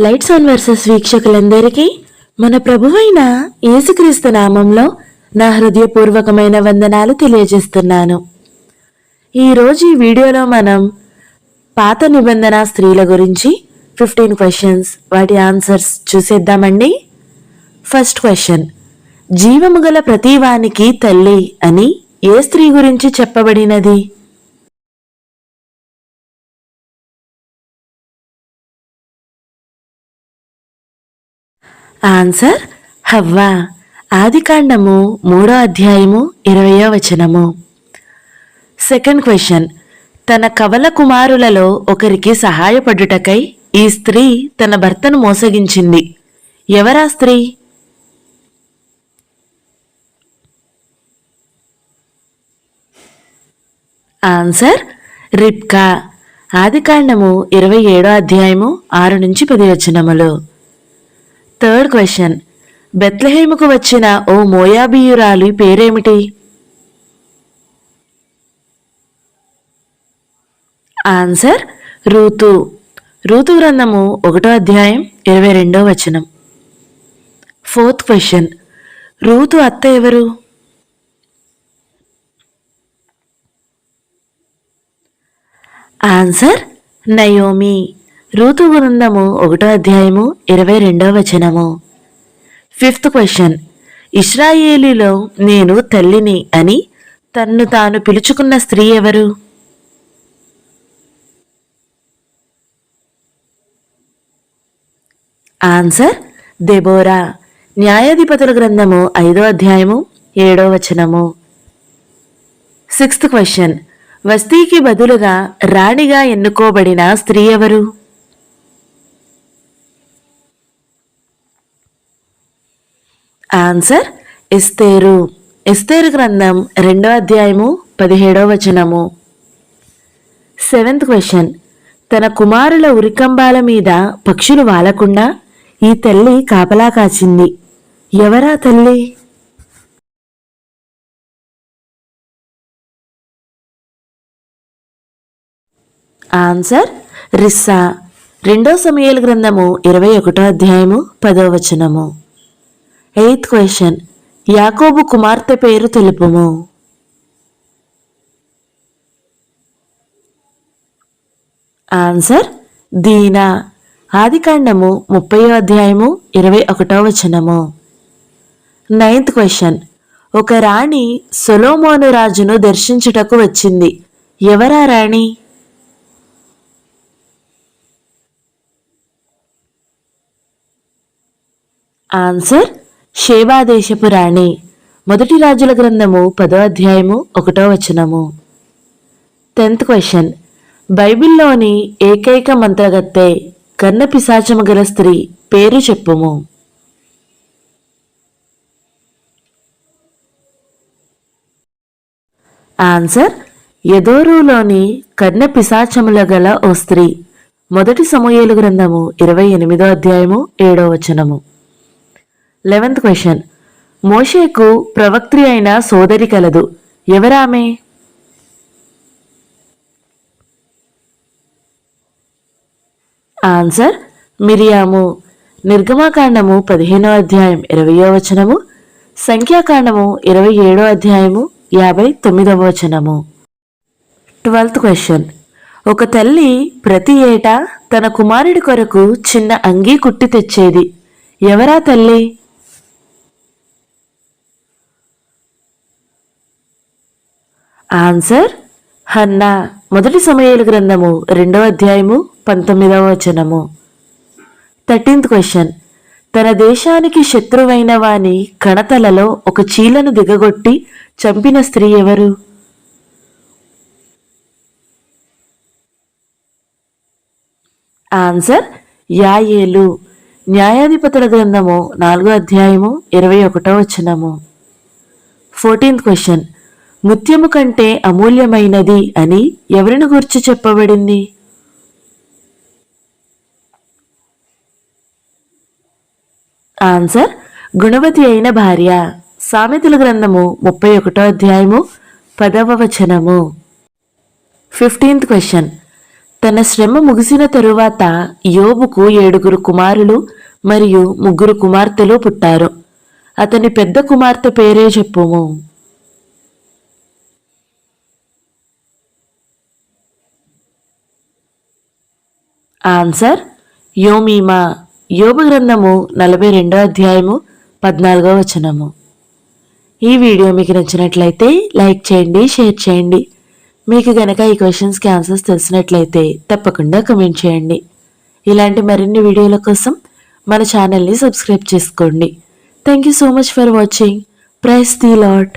Lights on versus వీక్షకులందరికీ మన ప్రభువైన యేసుక్రీస్తు నామంలో నా హృదయపూర్వకమైన వందనాలు తెలియజేస్తున్నాను. ఈరోజు ఈ వీడియోలో మనం పాత నిబంధన స్త్రీల గురించి ఫిఫ్టీన్ క్వశ్చన్స్ వాటి ఆన్సర్స్ చూసేద్దామండి. ఫస్ట్ క్వశ్చన్ జీవము గల ప్రతివానికి తల్లి అని ఏ స్త్రీ గురించి చెప్పబడినది? ఆన్సర్ హవ్వా. ఆదికాండము మూడో అధ్యాయము ఇరవయో వచనము. Second question. తన కవల కుమారులలో ఒకరికి సహాయపడుటకై ఈ స్త్రీ తన భర్తను మోసగించింది. ఎవరా స్త్రీ? ఆన్సర్ రిప్కా ఆదికాండము ఇరవై ఏడో అధ్యాయము ఆరు నుంచి పది వచనములు. థర్డ్ క్వశ్చన్ బెత్లహేముకు వచ్చిన ఓ మోయాబియురాలి పేరేమిటి? Answer Ruth. రూతు గ్రంథము ఒకటో అధ్యాయం ఇరవై రెండో వచనం. Fourth question. రూతు అత్త ఎవరు? Answer Naomi. రూతు గ్రంథము ఒకటో అధ్యాయము ఇరవై రెండో వచనము. ఫిఫ్త్ క్వశ్చన్ ఇస్రాయేలీలో నేను తల్లిని అని తన్ను తాను పిలుచుకున్న స్త్రీ ఎవరు? ఆన్సర్ దెబోరా న్యాయాధిపతుల గ్రంథము ఐదో అధ్యాయము ఏడో వచనము. సిక్స్త్ క్వశ్చన్ వస్తీకి బదులుగా రాణిగా ఎన్నుకోబడిన స్త్రీ ఎవరు? ఆన్సర్ ఎస్తేరు ఎస్తేరు గ్రంథం రెండో అధ్యాయము పదిహేడో వచనము. సెవెంత్ క్వశ్చన్ తన కుమారుల ఉరికంబాల మీద పక్షులు వాలకుండా ఈ తల్లి కాపలా కాచింది. ఎవరా తల్లి? ఆన్సర్ రిస్సా రెండో సమయాల గ్రంథము ఇరవై ఒకటో అధ్యాయము పదో వచనము. Eighth question. యాకోబు కుమార్తె పేరు తెలుపుము. ఆన్సర్ దీనా. ఆదికాండము ముప్పై అధ్యాయము ఇరవై ఒకటో వచనము. Ninth question. ఒక రాణి సొలోమోను రాజును దర్శించుటకు వచ్చింది. ఎవరా రాణి? ఆన్సర్ షేబాదేశపు రాణి. మొదటి రాజుల గ్రంథము పదో అధ్యాయము ఒకటో వచనము. Tenth question. బైబిల్లోని ఏకైక మంత్రగత్తె కన్న పిశాచము గల స్త్రీ పేరు చెప్పుము. ఆన్సర్. యదోరులోని కర్ణ పిశాచముల గల ఓ స్త్రీ. మొదటి సమూహలు గ్రంథము ఇరవై ఎనిమిదో అధ్యాయము ఏడో వచనము. Eleventh question. మోషేకు ప్రవక్త్రి అయిన సోదరి కలదు. ఎవరామె? ఆన్సర్ మిరియాము. నిర్గమాకాండము పదిహేనో అధ్యాయం ఇరవయో వచనము. సంఖ్యాకాండము ఇరవై ఏడో అధ్యాయము యాభై తొమ్మిదవ వచనము. Twelfth question. ఒక తల్లి ప్రతి ఏటా తన కుమారుడి కొరకు చిన్న అంగీ కుట్టి తెచ్చేది. ఎవరా తల్లి? ఆన్సర్ హన్నా మొదటి సమయాల గ్రంథము రెండవ అధ్యాయము పంతొమ్మిదవ వచనము. థర్టీన్త్ క్వశ్చన్ తన దేశానికి శత్రువైన వాని కణతలలో ఒక చీలను దిగగొట్టి చంపిన స్త్రీ ఎవరు? ఆన్సర్ యాయేలు న్యాయాధిపతుల గ్రంథము నాలుగో అధ్యాయము ఇరవై ఒకటో వచనము. ఫోర్టీన్త్ క్వశ్చన్ ముత్యము కంటే అమూల్యమైనది అని ఎవరిని గుర్చి చెప్పబడింది? ఆన్సర్ గుణవతి అయిన భార్య. సామెతల గ్రంథము ముప్పై ఒకటో అధ్యాయము పదవ వచనము. Fifteenth question. తన శ్రమ ముగిసిన తరువాత యోబుకు ఏడుగురు కుమారులు మరియు ముగ్గురు కుమార్తెలు పుట్టారు. అతని పెద్ద కుమార్తె పేరే చెప్పుము ఆన్సర్ యోమీమా యోగ గ్రంథము నలభై రెండో అధ్యాయము పద్నాలుగో వచనము ఈ వీడియో మీకు నచ్చినట్లయితే లైక్ చేయండి షేర్ చేయండి. మీకు గనక ఈ క్వశ్చన్స్కి ఆన్సర్స్ తెలిసినట్లయితే తప్పకుండా కమెంట్ చేయండి. ఇలాంటి మరిన్ని వీడియోల కోసం మన ఛానల్ని సబ్స్క్రైబ్ చేసుకోండి. Thank you so much for watching praise the Lord